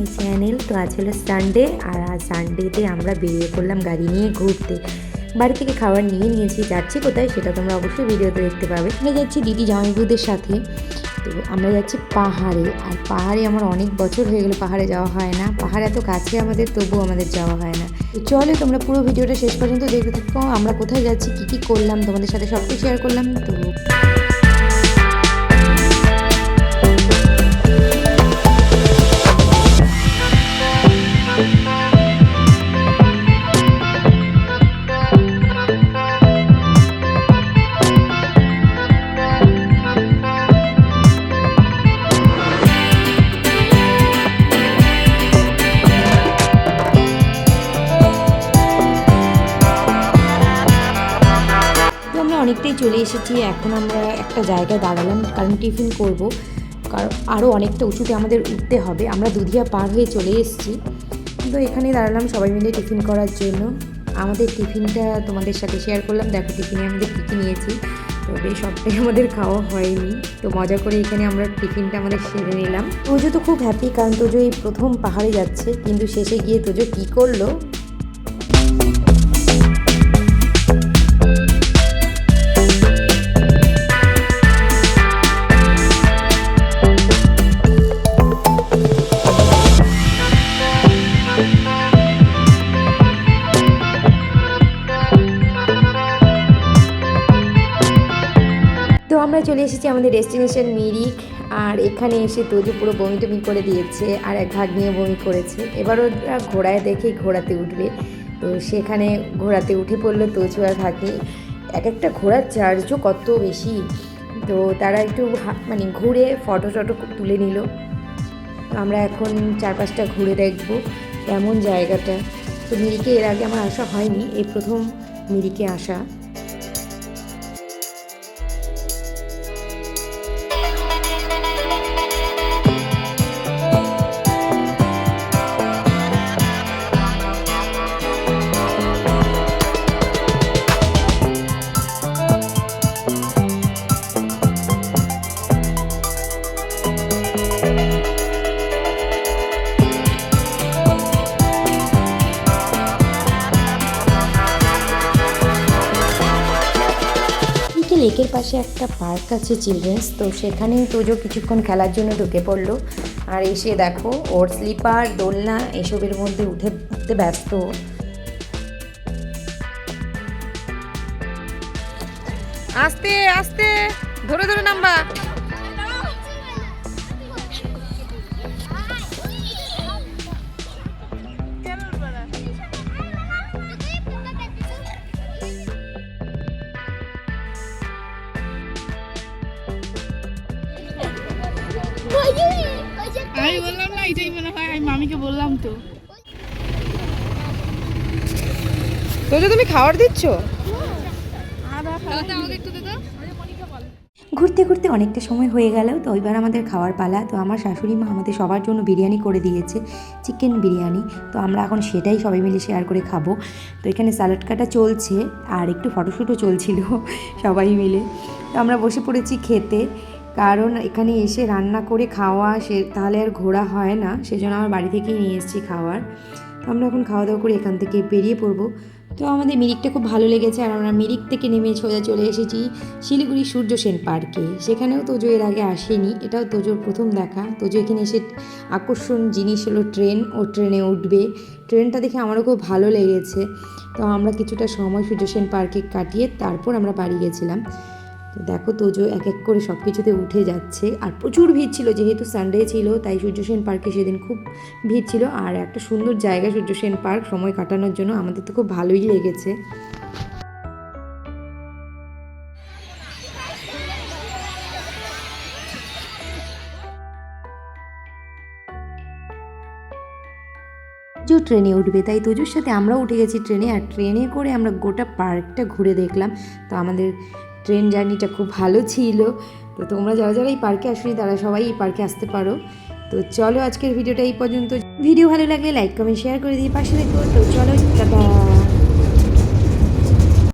My channel তো আজ হলো সানডে আর আজ সানডেতে আমরা বেরিয়ে পড়লাম গাড়ি নিয়ে ঘুরতে। বাড়ি থেকে খাবার নিয়ে নিয়েছি, যাচ্ছি কোথায় সেটা তোমরা অবশ্যই ভিডিওতে দেখতে পাবে। আমরা যাচ্ছি দিদি জামাইবুদের সাথে। তো আমরা যাচ্ছি পাহাড়ে, আর পাহাড়ে আমার অনেক বছর হয়ে গেলো পাহাড়ে যাওয়া হয় না। পাহাড় এত কাছে আমাদের, তবুও আমাদের যাওয়া হয় না। তো চলো তোমরা পুরো ভিডিওটা শেষ পর্যন্ত দেখতে থাকো। আমরা কোথায় যাচ্ছি, কী কী করলাম, তোমাদের সাথে সব কিছু শেয়ার করলাম। তো অনেকটাই চলে এসেছি। এখন আমরা একটা জায়গায় দাঁড়ালাম, কারণ টিফিন করব। কারণ আরও অনেকটা উঁচুতে আমাদের উঠতে হবে। আমরা দুধিয়া পার হয়ে চলে এসেছি। তো এখানে দাঁড়ালাম সবাই মিলে টিফিন করার জন্য। আমাদের টিফিনটা তোমাদের সাথে শেয়ার করলাম। দেখো টিফিনে আমাদের কী কী নিয়েছি। তবে সবটাই আমাদের খাওয়া হয়নি। তো মজা করে এখানে আমরা টিফিনটা আমাদের সেরে নিলাম। তোজো তো খুব হ্যাপি কারণ তোজো এই প্রথম পাহাড়ে যাচ্ছে। কিন্তু শেষে গিয়ে তোজো কী করল? চলে এসেছি আমাদের ডেস্টিনেশন মিরিক, আর এখানে এসে তোজু পুরো বমি টমি করে দিয়েছে, আর এক ভাগ নিয়ে বমি করেছে। এবার ওরা ঘোড়ায় দেখে ঘোড়াতে উঠবে। তো সেখানে ঘোড়াতে উঠে পড়ল তোজু আর ভাগ্নি। এক একটা ঘোড়ার চার্জও কত বেশি। তো তারা একটু মানে ঘুরে ফটো টটো তুলে নিল। আমরা এখন চারপাশটা ঘুরে দেখব কেমন জায়গাটা। তো মিরিকে এর আগে আমার আসা হয়নি, এই প্রথম মিরিকে আসা। পিকে লেকের পাশে একটা পার্ক আছে চিলড্রেন্স, তো সেখানে তোজো কিছুক্ষণ খেলার জন্য ঢুকে পড়ল। আর এসে দেখো, ওর স্লিপার, দোলনা, এসবের মধ্যে উঠে উঠতে ব্যস্ত। আস্তে আস্তে, ধরে ধরে নাম্বা। আমি বললাম না এটাই মনে হয় আমি মামিকে বললাম তো। তো তুমি খাবার দিচ্ছ? আমাকে একটু দে তো ঘুরতে ঘুরতে অনেকটা সময় হয়ে গেল তো এবার আমাদের খাওয়ার পালা। তো আমার শাশুড়ি মা আমাদের সবার জন্য বিরিয়ানি করে দিয়েছে চিকেন বিরিয়ানি। তো আমরা এখন সেটাই সবাই মিলে শেয়ার করে খাব। তো এখানে স্যালাড কাটা চলছে আর একটু ফটোশ্যুটও চলছিল সবাই মিলে। তো আমরা বসে পড়েছি খেতে। কারণ এখানে এসে রান্না করে খাওয়া সে তাহলে আর ঘোরা হয় না, সেজন্য আমার বাড়ি থেকেই নিয়ে এসেছি খাওয়ার। তো আমরা এখন খাওয়া দাওয়া করে এখান থেকে বেরিয়ে পড়ব। তো আমাদের মিরিকটা খুব ভালো লেগেছে আর আমরা মিরিক থেকে নেমে সোজা চলে এসেছি শিলিগুড়ি সূর্য সেন পার্কে। সেখানেও তোজো এর আগে আসেনি, এটাও তোজোর প্রথম দেখা। তোজো এখানে এসে আকর্ষণ জিনিস হলো ট্রেন, ও ট্রেনে উঠবে। ট্রেনটা দেখে আমারও খুব ভালো লেগেছে। তো আমরা কিছুটা সময় সূর্য সেন পার্কে কাটিয়ে তারপর আমরা বাড়ি গেছিলাম। তো দেখো তোজো এক এক করে সব কিছুতে উঠে যাচ্ছে। আর প্রচুর ভিড় ছিল, যেহেতু সানডে ছিল, তাই সূর্য সেন পার্কে সেদিন খুব ভিড় ছিল। আর একটা সুন্দর জায়গা সূর্য সেন পার্ক, সময় কাটানোর জন্য আমাদের তো খুব ভালোই লেগেছে। যে ট্রেনে উঠবে, তাই তোজোর সাথে আমরাও উঠে গেছি ট্রেনে। আর ট্রেনে করে আমরা গোটা পার্কটা ঘুরে দেখলাম। তো আমাদের ট্রেন জার্নিটা খুব ভালো ছিল। তো তোমরা যারা যারা এই পার্কে আসনি, তারা সবাই এই পার্কে আসতে পারো। তো চলো আজকের ভিডিওটা এই পর্যন্ত। ভিডিও ভালো লাগলে লাইক কমেন্ট শেয়ার করে দিয়ে পাশে দেখো তো চলো, টাটা।